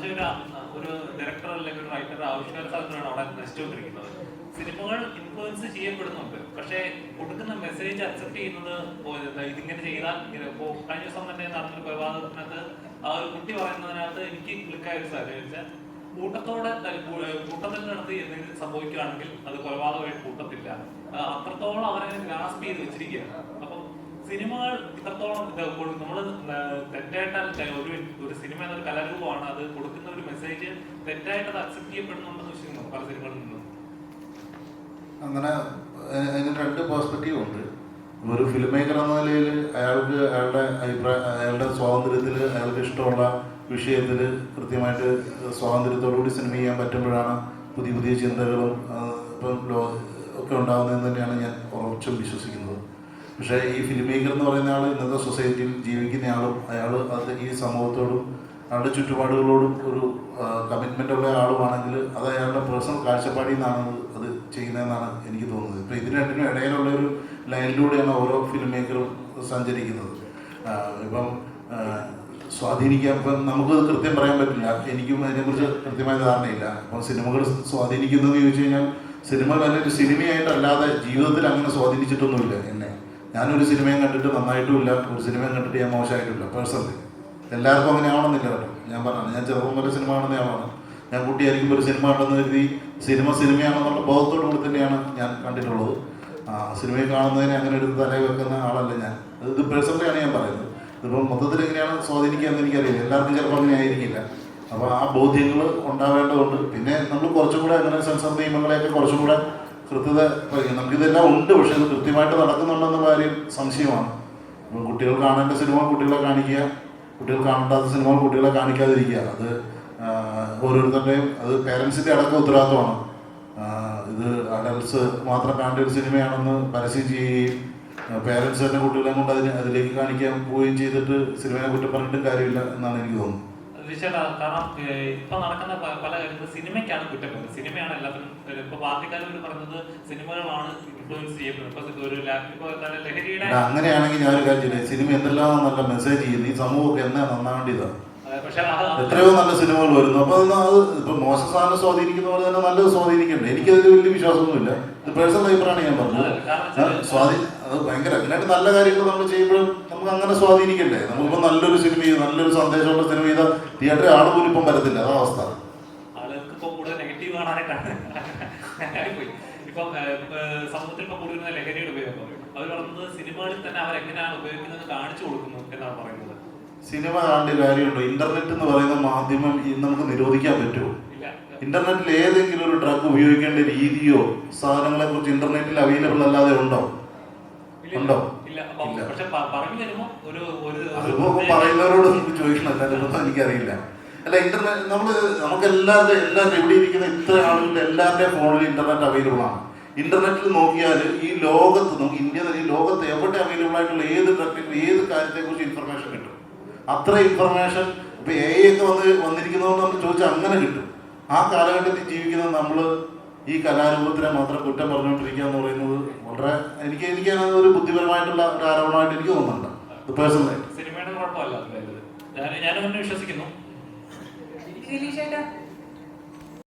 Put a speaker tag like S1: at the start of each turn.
S1: പക്ഷെ ഒരു ഒരു ഡയറക്ടർ അല്ലെങ്കിൽ ഒരു റൈറ്റർ ആവശ്യമുള്ള സ്ഥലത്തിനാണ് അവിടെ നശിച്ചുകൊണ്ടിരിക്കുന്നത്. സിനിമകൾ ഇൻഫ്ലുവൻസ് ചെയ്യപ്പെടുന്നുണ്ട്. പക്ഷേ കൊടുക്കുന്ന മെസ്സേജ് അക്സെപ്റ്റ് ചെയ്യുന്നത് ഇതിങ്ങനെ ചെയ്താൽ ഇങ്ങനെ. ഇപ്പോ കഴിഞ്ഞ ദിവസം തന്നെ നടന്നൊരു കൊലപാതകത്തിനകത്ത് ആ ഒരു കുട്ടി പറയുന്നതിനകത്ത് എനിക്ക് ക്ലിക്കായ ഒരു സാഹചര്യം വെച്ചാൽ കൂട്ടത്തോടെ കൂട്ടത്തിൽ നടത്തി എന്തെങ്കിലും സംഭവിക്കുകയാണെങ്കിൽ അത് കൊലപാതകമായിട്ട് കൂട്ടത്തില്ല. അത്രത്തോളം അവരങ്ങനെ ഗ്രാസ്പ് ചെയ്ത് വെച്ചിരിക്കുകയാണ്. അപ്പം സിനിമകൾ ഇത്രത്തോളം നമ്മൾ തെറ്റായിട്ട് ഒരു ഒരു എന്നൊരു കലാരൂപമാണ് അത്. കൊടുക്കുന്ന ഒരു മെസ്സേജ് തെറ്റായിട്ട് അത് അക്സെപ്റ്റ് ചെയ്യപ്പെടുന്നുണ്ടെന്ന് വിശ്വസിക്കുന്നു പല സിനിമകളിൽ നിന്നും.
S2: അങ്ങനെ അതിന് രണ്ട് പേഴ്സ്പെക്റ്റീവ് ഉണ്ട്. ഒരു ഫിലിം മേക്കർ എന്ന നിലയിൽ അയാൾക്ക് അയാളുടെ അഭിപ്രായം അയാളുടെ സ്വാതന്ത്ര്യത്തിൽ അയാൾക്ക് ഇഷ്ടമുള്ള വിഷയത്തിൽ കൃത്യമായിട്ട് സ്വാതന്ത്ര്യത്തോടുകൂടി സിനിമ ചെയ്യാൻ പറ്റുമ്പോഴാണ് പുതിയ പുതിയ ചിന്തകളും ഇപ്പം ഒക്കെ ഉണ്ടാകുന്നതെന്ന് തന്നെയാണ് ഞാൻ ഉറച്ചും വിശ്വസിക്കുന്നത്. പക്ഷേ ഈ ഫിലിം മേക്കർ എന്ന് പറയുന്ന ആൾ ഇന്നത്തെ സൊസൈറ്റിയിൽ ജീവിക്കുന്ന ആളും അയാൾ അത് ഈ സമൂഹത്തോടും അയാളുടെ ചുറ്റുപാടുകളോടും ഒരു കമ്മിറ്റ്മെന്റ് ഉള്ള ആളുമാണെങ്കിൽ അത് അയാളുടെ പേഴ്സണൽ കാഴ്ചപ്പാടിൽ നിന്നാണ് അത് ചെയ്യുന്നതെന്നാണ് എനിക്ക് തോന്നുന്നത്. ഇപ്പോൾ ഇതിന് രണ്ടിനും ഇടയിലുള്ള ഒരു ലൈനിലൂടെയാണ് ഓരോ ഫിലിം മേക്കറും സഞ്ചരിക്കുന്നത്. ഇപ്പം സ്വാധീനിക്കാൻ ഇപ്പം നമുക്ക് കൃത്യം പറയാൻ പറ്റില്ല. എനിക്കും അതിനെക്കുറിച്ച് കൃത്യമായ ധാരണയില്ല. അപ്പം സിനിമകൾ സ്വാധീനിക്കുന്നതെന്ന് ചോദിച്ചു കഴിഞ്ഞാൽ സിനിമ നല്ലൊരു സിനിമയായിട്ടല്ലാതെ ജീവിതത്തിൽ അങ്ങനെ സ്വാധീനിച്ചിട്ടൊന്നുമില്ല എന്നെ. ഞാനൊരു സിനിമയും കണ്ടിട്ട് നന്നായിട്ടുമില്ല ഒരു സിനിമയും കണ്ടിട്ട് ഞാൻ മോശമായിട്ടില്ല പേഴ്സണലി എല്ലാവർക്കും അങ്ങനെ ആവണമെന്നില്ല കേട്ടോ. ഞാൻ പറഞ്ഞു ഞാൻ ചെറുപ്പം വരെ സിനിമ കാണുന്ന ആളാണ്. ഞാൻ കുട്ടിയായിരിക്കുമ്പോൾ ഒരു സിനിമ ഉണ്ടെന്ന് കരുതി സിനിമ സിനിമയാണെന്നുള്ള ബോധത്തോടു കൂടി തന്നെയാണ് ഞാൻ കണ്ടിട്ടുള്ളത്. സിനിമയിൽ കാണുന്നതിനെ അങ്ങനെ എടുത്ത് തല വെക്കുന്ന ആളല്ല ഞാൻ. ഇത് പേഴ്സണലിയാണ് ഞാൻ പറയുന്നത്. ഇതിപ്പോൾ മൊത്തത്തിൽ എങ്ങനെയാണ് സ്വാധീനിക്കുക എന്ന് എനിക്കറിയില്ല. എല്ലാവർക്കും ചിലപ്പോൾ അങ്ങനെ ആയിരിക്കില്ല. അപ്പോൾ ആ ബോധ്യങ്ങൾ ഉണ്ടാവേണ്ടതുണ്ട്. പിന്നെ നമ്മൾ കുറച്ചും കൂടെ അങ്ങനെ സെൻസർ നിയമങ്ങളെയൊക്കെ കുറച്ചും കൂടെ കൃത്യത. നമുക്കിതെല്ലാം ഉണ്ട് പക്ഷെ ഇത് കൃത്യമായിട്ട് നടക്കുന്നുണ്ടെന്ന കാര്യം സംശയമാണ്. കുട്ടികൾ കാണേണ്ട സിനിമ കുട്ടികളെ കാണിക്കുക കുട്ടികൾ കാണേണ്ടാത്ത സിനിമ കുട്ടികളെ കാണിക്കാതിരിക്കുക. അത് ഓരോരുത്തരുടെയും അത് പേരൻസിന്റെ അടക്കം ഉത്തരവാദിത്വമാണ്. ഇത് അഡൽട്സ് മാത്രം കാണേണ്ട ഒരു സിനിമയാണെന്ന് പരസ്യം ചെയ്യുകയും പേരൻസ് തന്നെ കുട്ടികളെ കൊണ്ട് അതിന് അതിലേക്ക് കാണിക്കാൻ പോവുകയും ചെയ്തിട്ട് സിനിമയെ കുറ്റം പറഞ്ഞിട്ടും കാര്യമില്ല എന്നാണ് എനിക്ക് തോന്നുന്നത്.
S1: തീർച്ചയായിട്ടും കാരണം ഇപ്പൊ നടക്കുന്ന പല കാര്യങ്ങളും സിനിമയ്ക്കാണ് കുറ്റം സിനിമയാണ് എല്ലാത്തിനും ഇപ്പൊ പാർട്ടിക്കാരും പറഞ്ഞത് സിനിമകളാണ് ഇൻഫ്ലുവൻസ് ചെയ്യപ്പെടുന്നത് ഒരു ലഹരിയുടെ
S2: അങ്ങനെയാണെങ്കിൽ ഞാൻ ഒരു കാര്യം സിനിമ എന്തെല്ലാം നല്ല മെസ്സേജ് ചെയ്യുന്നു? ഈ സമൂഹമൊക്കെ എന്നാ നന്നാവേണ്ടതാണ് എത്രയോ നല്ല സിനിമകൾ വരുന്നു. അപ്പൊ അത് ഇപ്പൊ മോശം സാധനം സ്വാധീനിക്കുന്ന പോലെ തന്നെ നല്ലത് സ്വാധീനിക്കണ്ടേ? എനിക്കതിൽ വലിയ വിശ്വാസമൊന്നുമില്ല. ഇത് പേഴ്സണൽ അഭിപ്രായമാണ് ഞാൻ പറഞ്ഞത്. സ്വാധീനം അത്. ഭയങ്കര അങ്ങനെയായിട്ട് നല്ല കാര്യങ്ങൾ നമ്മൾ ചെയ്യുമ്പോഴും നമുക്ക് അങ്ങനെ സ്വാധീനിക്കണ്ടേ? നമ്മളിപ്പോ നല്ലൊരു സിനിമ ചെയ്ത് നല്ലൊരു സന്ദേശമുള്ള സിനിമ ചെയ്ത തിയേറ്ററിൽ ആൾ പോലും ഇപ്പം വരത്തില്ല. അതാ അവസ്ഥ.
S1: ഇപ്പൊ സമൂഹത്തിൽ ഇപ്പൊ കൂടുതൽ വരുന്ന ലഹരിയുടെ ഉപയോഗം. അവർ സിനിമകളിൽ തന്നെ അവരെങ്ങനെയാണ് ഉപയോഗിക്കുന്നത് കാണിച്ചു കൊടുക്കുന്നു എന്നാണ് പറയുന്നത്.
S2: സിനിമ കാണേണ്ട കാര്യമുണ്ടോ? ഇന്റർനെറ്റ് എന്ന് പറയുന്ന മാധ്യമം ഇന്ന് നമുക്ക് നിരോധിക്കാൻ പറ്റുമോ? ഇന്റർനെറ്റിൽ ഏതെങ്കിലും ഒരു ഡ്രഗ് ഉപയോഗിക്കേണ്ട രീതിയോ സാധനങ്ങളെ കുറിച്ച് ഇന്റർനെറ്റിൽ അവൈലബിൾ അല്ലാതെ ഉണ്ടോ? ഉണ്ടോ? അതിപ്പോ പറയുന്നവരോട് ചോദിക്കണം. അല്ലാതെ എനിക്കറിയില്ല. അല്ല ഇന്റർനെറ്റ് നമ്മൾ നമുക്ക് എല്ലാവരുടെ എല്ലാവരും എവിടെ ഇരിക്കുന്ന ഇത്ര ആളുകളുടെ എല്ലാവരുടെയും ഫോണിൽ ഇന്റർനെറ്റ് അവൈലബിൾ ആണ്. ഇന്റർനെറ്റിൽ നോക്കിയാൽ ഈ ലോകത്ത് നമുക്ക് ഇന്ത്യ ഈ ലോകത്ത് എവിടെ അവൈലബിൾ ആയിട്ടുള്ള ഏത് ഡ്രഗിനും ഏത് കാര്യത്തെക്കുറിച്ച് ഇൻഫർമേഷൻ കിട്ടും? അത്ര ഇൻഫർമേഷൻ ഇപ്പൊ എ ഒക്കെ വന്ന് വന്നിരിക്കുന്നതുകൊണ്ട് നമ്മൾ ചോദിച്ചാൽ അങ്ങനെ കിട്ടും. ആ കാലഘട്ടത്തിൽ ജീവിക്കുന്നത് നമ്മൾ ഈ കലാരൂപത്തിനെ മാത്രം കുറ്റം പറഞ്ഞുകൊണ്ടിരിക്കുക എന്ന് പറയുന്നത് വളരെ എനിക്ക് എനിക്ക് ഒരു ബുദ്ധിപരമായിട്ടുള്ള ഒരു ആരോപണമായിട്ട് എനിക്ക് തോന്നുന്നുണ്ട്. പേഴ്സണലായിട്ട്
S1: സിനിമയുടെ കുഴപ്പമല്ല. ഞാൻ ഞാനും വിശ്വസിക്കുന്നു.